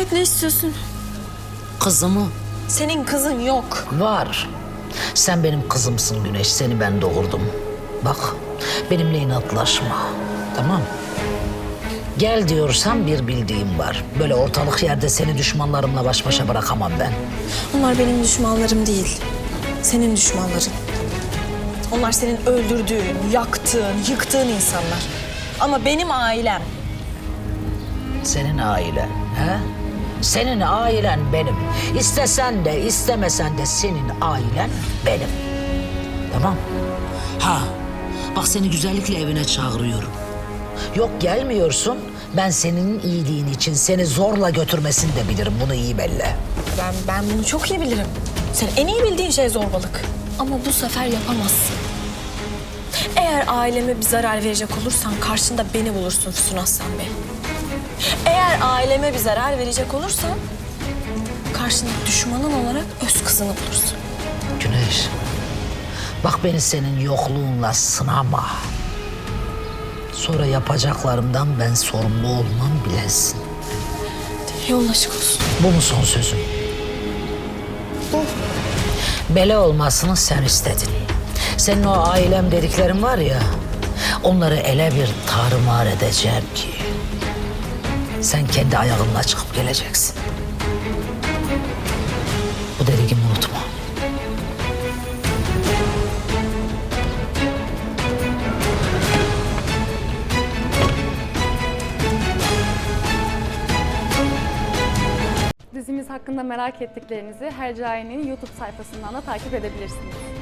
Evet ne istiyorsun? Kızımı Senin kızın yok. var. Sen benim kızımsın Güneş. Seni ben doğurdum. Bak benimle inatlaşma. Tamam. Gel diyorsam bir bildiğim var. Böyle ortalık yerde seni düşmanlarımla baş başa bırakamam ben. Onlar benim düşmanlarım değil. Senin düşmanların. Onlar senin öldürdüğün, yaktığın, yıktığın insanlar. Ama benim ailem. Senin ailen. He? Senin ailen benim. İstesen de istemesen de senin ailen benim. Tamam. Ha. Bak seni güzellikle evine çağırıyorum. Yok gelmiyorsun. Ben senin iyiliğin için seni zorla götürmesini de bilirim. Bunu iyi belli. Ben, ben bunu çok iyi bilirim. Senin en iyi bildiğin şey zorbalık. Ama bu sefer yapamazsın. Eğer aileme bir zarar verecek olursan karşında beni bulursun Füsun Aslan Bey. Eğer aileme bir zarar verecek olursan karşında düşmanın olarak öz kızını bulursun. Güneş. Bak beni senin yokluğunla sınama. Sonra yapacaklarımdan ben sorumlu olmam bilesin. Yolun açık olsun. Bu mu son sözün? Bu. Bela olmasını sen istedin. Senin o ailem dediklerin var ya... ...onları ele bir tarumar edeceğim ki... ...sen kendi ayağınla çıkıp geleceksin. Bu dediğimi unutma. Dizimiz hakkında merak ettiklerinizi Hercai'nin YouTube sayfasından da takip edebilirsiniz.